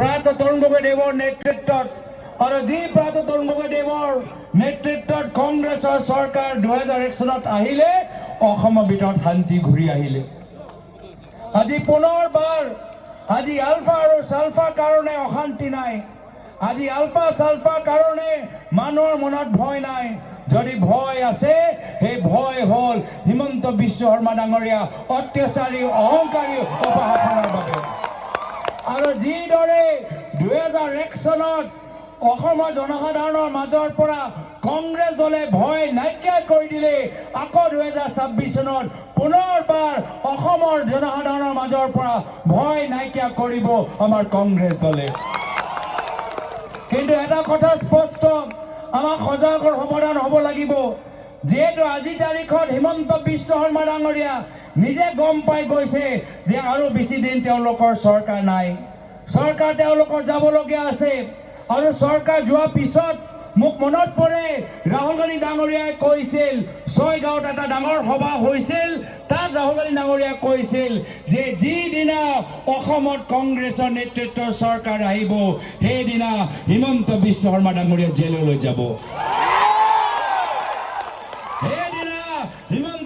প্ৰাত তৰুণ গগৈদেৱৰ নেতৃত্বত আৰু যি প্ৰাত তৰুণ গগৈদেৱৰ নেতৃত্বত কংগ্ৰেছৰ চৰকাৰ দুহেজাৰ এক চনত আহিলে অসমৰ ভিতৰত শান্তি ঘূৰি আহিলে আজি পুনৰবাৰ আজি আলফা আৰু চালফাৰ কাৰণে অশান্তি নাই আজি আলফা চালফাৰ কাৰণে মানুহৰ মনত ভয় নাই যদি ভয় আছে সেই ভয় হ'ল হিমন্ত বিশ্ব শৰ্মা ডাঙৰীয়া অত্যাচাৰী অহংকাৰী উপশাসনৰ দুহেজাৰ এক চনত অসমৰ জনসাধাৰণৰ মাজৰ পৰা কংগ্ৰেছ দলে ভয় নাইকিয়া কৰি দিলে। আকৌ দুহেজাৰ ছাব্বিছ চনত পুনৰবাৰ অসমৰ জনসাধাৰণৰ মাজৰ পৰা ভয় নাইকিয়া কৰিব আমাৰ কংগ্ৰেছ দলে। কিন্তু এটা কথা স্পষ্ট আমাক সজাগৰ সমাধান হ'ব লাগিব। যিহেতু আজি তাৰিখত হিমন্ত বিশ্ব শৰ্মা ডাঙৰীয়া নিজে গম পাই গৈছে যে আৰু বেছি দিন তেওঁলোকৰ চৰকাৰ নাই। চৰকাৰ তেওঁলোকৰ আছে। আৰু চৰকাৰ যোৱাৰ পিছত মোক মনত পৰে, ৰাহুল গান্ধী ডাঙৰীয়াই কৈছিল ছয়গাঁৱত এটা ডাঙৰ সভা হৈছিল, তাত ৰাহুল গান্ধী ডাঙৰীয়াই কৈছিল যে যিদিনা অসমত কংগ্ৰেছৰ নেতৃত্বৰ চৰকাৰ আহিব, সেইদিনা হিমন্ত বিশ্ব শৰ্মা ডাঙৰীয়া জেললৈ যাব। হিমন্ত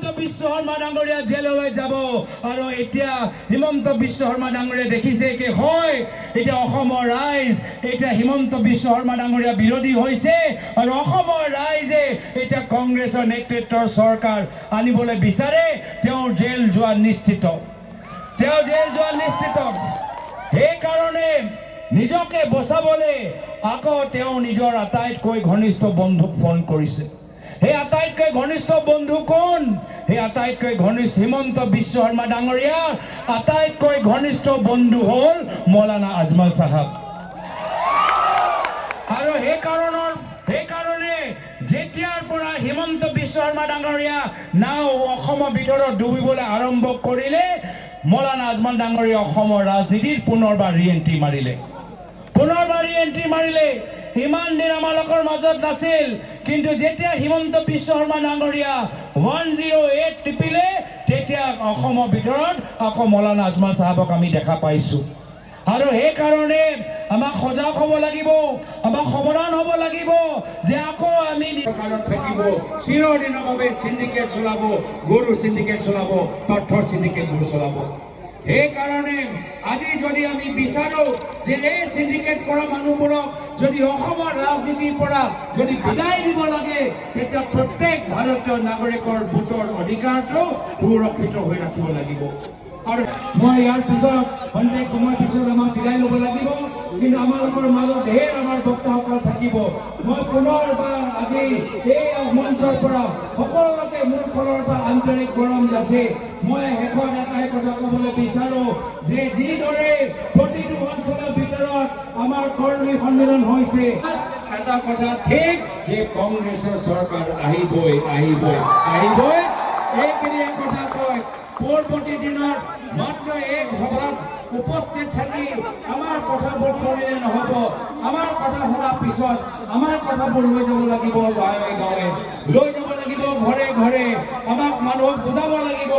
শৰ্মা ডাঙৰীয়া জেললৈ যাব। আৰু এতিয়া হিমন্ত বিশ্ব শৰ্মা ডাঙৰীয়া দেখিছে কি হয় অসমৰ ৰাইজ, এতিয়া হিমন্ত বিশ্ব শৰ্মা ডাঙৰীয়া বিৰোধী হৈছে, আৰু অসমৰ ৰাইজে এতিয়া কংগ্ৰেছৰ নেতৃত্বৰ চৰকাৰ আনিবলৈ জেল যোৱা নিশ্চিত। জেল যোৱা নিশ্চিত। সেইকাৰণে নিজকে বচাবলৈ আকৌ নিজৰ আটাইতকৈ ঘনিষ্ঠ বন্ধুক ফোন কৰিছে। সেই আটাইতকৈ ঘনিষ্ঠ বন্ধু কোন? সেই আটাইতকৈ ঘনিষ্ঠ হিমন্ত বিশ্ব শৰ্মা ডাঙৰীয়া। আটাইতকৈ ঘনিষ্ঠ বন্ধু হ'ল মৌলানা আজমল চাহাব। আৰু সেই কাৰণৰ সেইকাৰণে যেতিয়াৰ পৰা হিমন্ত বিশ্ব শৰ্মা ডাঙৰীয়া নাও অসমৰ ভিতৰত ডুবিবলৈ আৰম্ভ কৰিলে, মৌলানা আজমল ডাঙৰীয়া অসমৰ ৰাজনীতিত পুনৰবাৰ ৰি এণ্ট্ৰি মাৰিলে। পুনৰবাৰ এণ্ট্ৰি মাৰিলে ইমান দিন আমালোকৰ মাজত নাছিল। কিন্তু যেতিয়া হিমন্ত বিশ্ব শৰ্মা ডাঙৰীয়া ওৱান জিৰ' এইট টিপিলে, তেতিয়া অসমৰ ভিতৰত আকৌ মৌলানা আজমল চাহাবক আমি দেখা পাইছোঁ। আৰু সেইকাৰণে আমাক সজাগ হ'ব লাগিব, আমাক সাৱধান হ'ব লাগিব যে আকৌ আমি থাকিব, চিৰদিনৰ বাবে চিণ্ডিকেট চলাব, গৰু চিণ্ডিকেট চলাব তথ্যৰ চিণ্ডিকেটবোৰ চলাব। সেইকাৰণে আজি যদি আমি বিচাৰোঁ যে এই চিণ্ডিকেট কৰা মানুহবোৰক যদি অসমৰ ৰাজনীতিৰ পৰা যদি বিদায় দিব লাগে, তেতিয়া প্ৰত্যেক ভাৰতীয় নাগৰিকৰ ভোটৰ অধিকাৰটো সুৰক্ষিত হৈ ৰাখিব লাগিব। আৰু মই ইয়াৰ পিছত সন্ধিয়া সময় পিছত আমাক বিদায় ল'ব লাগিব। কিন্তু আমালোকৰ মাজত ঢেৰ আমাৰ থাকিব। মই পুনৰবাৰ আজি এই মঞ্চৰ পৰা সকলোকে মোৰ ফালৰ পৰা আন্তৰিক গৰম যাচি। মই শেষত এটাই কথা ক'বলৈ বিচাৰোঁ যে যিদৰে প্ৰতিটো অঞ্চলৰ ভিতৰত আমাৰ কৰ্মী সন্মিলন হৈছে, এটা কথা ঠিক যে কংগ্ৰেছৰ চৰকাৰ আহিবই আহিবই আহিবই। এইখিনি কথা কয়। পৰৱৰ্তী দিনত মাত্ৰ এক সভাত উপস্থিত থাকি আমাৰ কথাবোৰ শুনিলে নহ'ব। আমাৰ কথা শুনাৰ পিছত আমাৰ কথাবোৰ লৈ যাব লাগিব গাঁৱে গাঁৱে। লৈ যাব লাগিব ঘৰে ঘৰে। আমাক মানুহক বুজাব লাগিব।